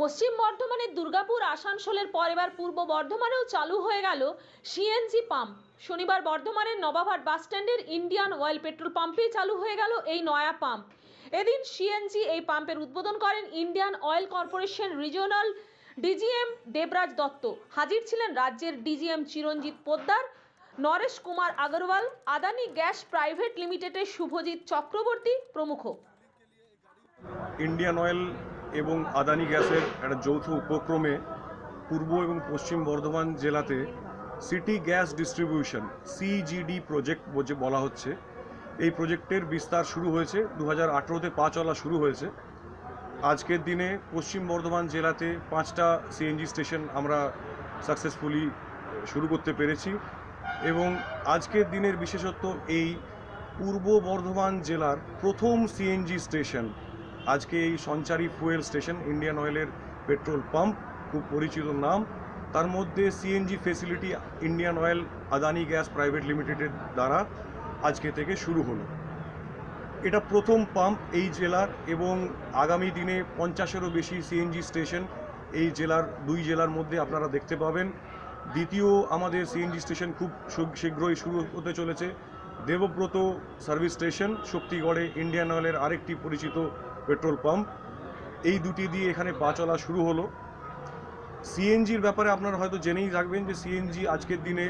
পশ্চিম বর্ধমানের দুর্গাপুর, আসানসোলের পর এবার পূর্ব বর্ধমানেও চালু হয়ে গেল সিএনজি পাম্প শনিবার বর্ধমানের নবাবহাট বাসস্ট্যান্ডের ইন্ডিয়ান অয়েল পেট্রোল পাম্পে চালু হয়ে গেল এই নয়া পাম্প এদিন সিএনজি এই পাম্পের উদ্বোধন করেন Indian Oil Corporation regional DGM Debraj Dutta. হাজির ছিলেন রাজ্যের DGM Chiranjit Poddar, Naresh Kumar Agarwal, Adani gas private লিমিটেডের শুভজিৎ চক্রবর্তী প্রমুখ। ইন্ডিয়ান অয়েল এবং আদানি গ্যাসের একটা যৌথ উপক্রমে পূর্ব এবং পশ্চিম বর্ধমান জেলাতে city gas distribution, CGD project যে বলা হচ্ছে। এই প্রজেক্টের বিস্তার শুরু হয়েছে দু হাজার আঠেরোতে পা চলা শুরু হয়েছে। আজকের দিনে পশ্চিম বর্ধমান জেলাতে পাঁচটা সিএনজি স্টেশন আমরা সাকসেসফুলি শুরু করতে পেরেছি এবং আজকের দিনের বিশেষত্ব এই পূর্ব বর্ধমান জেলার প্রথম সিএনজি স্টেশন আজকে এই সঞ্চারী ফুয়েল স্টেশন ইন্ডিয়ান অয়েলের পেট্রোল পাম্প, খুব পরিচিত নাম। তার মধ্যে CNG facility Indian Oil Adani gas private লিমিটেডের দ্বারা আজকে থেকে শুরু হলো। এটা প্রথম পাম্প এই জেলার এবং আগামী দিনে পঞ্চাশেরও বেশি সিএনজি স্টেশন এই জেলার, দুই জেলার মধ্যে আপনারা দেখতে পাবেন। দ্বিতীয়, আমাদের সিএনজি স্টেশন খুব শীঘ্রই শুরু হতে চলেছে। দেবব্রত সার্ভিস স্টেশন, শক্তিগড়ে ইন্ডিয়ান অয়েলের আরেকটি পরিচিত পেট্রোল পাম্প। এই দুটি দিয়ে এখানে পা চলা শুরু হলো। সিএনজির ব্যাপারে আপনারা হয়তো জেনেই থাকবেন যে সিএনজি আজকের দিনে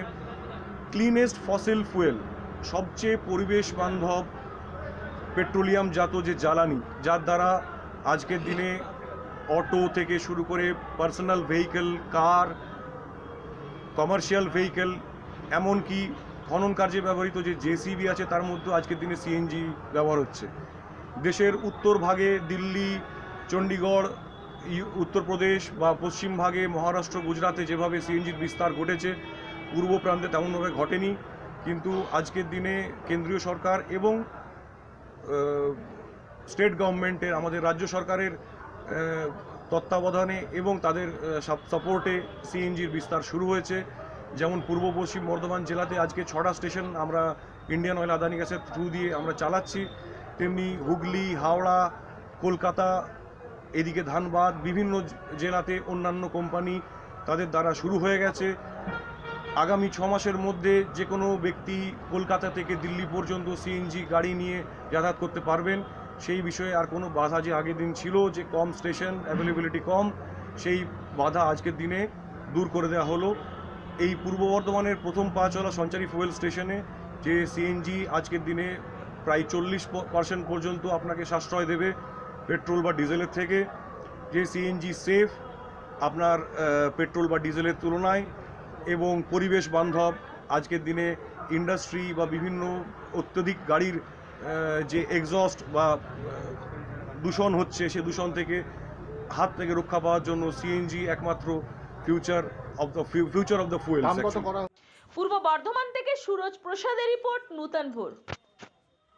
ক্লিনেস্ট ফসিল ফুয়েল সবচেয়ে পরিবেশ বান্ধব পেট্রোলিয়াম জাত যে জ্বালানি, যার দ্বারা আজকের দিনে অটো থেকে শুরু করে personal vehicle car commercial vehicle এমনকি খনন কার্যে ব্যবহৃত যে জেসিবি আছে, তার মধ্যে আজকের দিনে সিএনজি ব্যবহার হচ্ছে। দেশের উত্তর ভাগে দিল্লি, চণ্ডীগড় উত্তরপ্রদেশ বা পশ্চিম ভাগে মহারাষ্ট্র, গুজরাতে যেভাবে সিএনজির বিস্তার ঘটেছে, পূর্ব প্রান্তে তেমনভাবে ঘটেনি। কিন্তু আজকের দিনে কেন্দ্রীয় সরকার এবং স্টেট গভর্নমেন্টের, আমাদের রাজ্য সরকারের তত্ত্বাবধানে এবং তাদের সাপোর্টে সিএনজির বিস্তার শুরু হয়েছে। যেমন পূর্ব পশ্চিম বর্ধমান জেলাতে আজকে ছটা স্টেশন আমরা ইন্ডিয়ান অয়েল আদানি গ্যাসের থ্রু দিয়ে আমরা চালাচ্ছি। তেমনি হুগলি, হাওড়া, কলকাতা, এদিকে ধানবাদ, বিভিন্ন জেলাতে অন্যান্য কোম্পানি তাদের দ্বারা শুরু হয়ে গেছে। আগামী ছ মাসের মধ্যে যে কোনো ব্যক্তি কলকাতা থেকে দিল্লি পর্যন্ত সিএনজি গাড়ি নিয়ে যাতায়াত করতে পারবেন। সেই বিষয়ে আর কোনো বাধা যে আগের দিন ছিল যে কম স্টেশন অ্যাভেলেবিলিটি কম, সেই বাধা আজকের দিনে দূর করে দেওয়া হলো। এই পূর্ব বর্ধমানের প্রথম পা চলা সঞ্চারী ফুয়েল স্টেশনে যে সিএনজি আজকের দিনে প্রায় চল্লিশ পার্সেন্ট পর্যন্ত আপনাকে সাশ্রয় দেবে পেট্রোল বা ডিজেলের থেকে। যে সিএনজি সেফ আপনার পেট্রোল বা ডিজেলের তুলনায় এবং পরিবেশ বান্ধব আজকের দিনে ইন্ডাস্ট্রি বা বিভিন্ন অত্যধিক গাড়ির যে এক্সস্ট বা দূষণ হচ্ছে সে দূষণ থেকে হাত থেকে রক্ষা পাওয়ার জন্য সিএনজি একমাত্র future of the future of the fuel পূর্ব বর্ধমান থেকে সুরজ প্রসাদের রিপোর্ট নূতনপুর